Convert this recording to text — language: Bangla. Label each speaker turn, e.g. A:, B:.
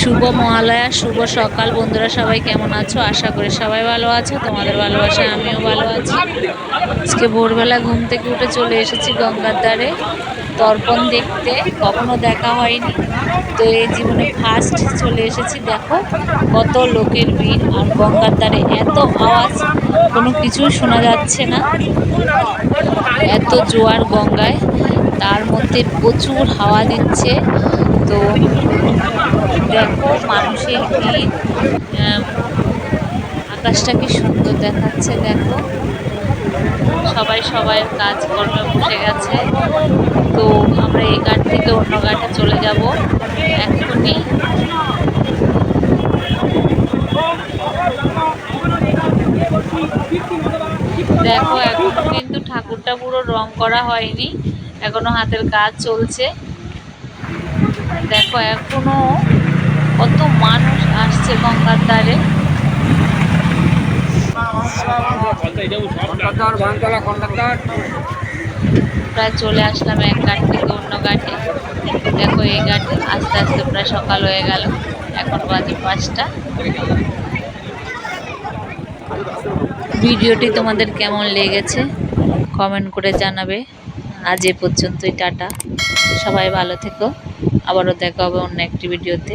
A: শুভ মহালয়া, শুভ সকাল। বন্ধুরা সবাই কেমন আছো? আশা করি সবাই ভালো আছো। তোমাদের ভালোবাসায় আমিও ভালো আছি। আজকে ভোরবেলা ঘুম থেকে উঠে চলে এসেছি গঙ্গার ধারে। দর্পণ দেখতে। কখনো দেখা হয়নি। তো এই জীবনে ফার্স্ট চলে এসেছি। দেখো কত লোকের ভিড় আর গঙ্গার দ্বারে এত আওয়াজ, কোনো কিছুই শোনা যাচ্ছে না। এত জোয়ার গঙ্গায়। তার মধ্যে প্রচুর হাওয়া দিচ্ছে। তো দেখো, মানুষের ভিড়। আকাশটা কি সুন্দর দেখাচ্ছে, দেখো। সবাই সবাই কাজকর্মে বসে গেছে। তো আমরা এই ঘাট থেকে অন্য ঘাটে চলে যাব। এখনই দেখো, এখনও কিন্তু ঠাকুরটা পুরো রং করা হয়নি। এখনও হাতের কাজ চলছে। দেখো, এখনও গঙ্গার ধারে। প্রায় চলে আসলাম এক ঘাট থেকে অন্য ঘাটে। দেখো এই ঘাটে আস্তে আস্তে প্রায় সকাল হয়ে গেল। এখন বাজে পাঁচটা। ভিডিওটি তোমাদের কেমন লেগেছে? কমেন্ট করে জানাবে। আজ এ পর্যন্তই টাটা। সবাই ভালো থেকো। আবারও দেখা হবে অন্য একটি ভিডিওতে।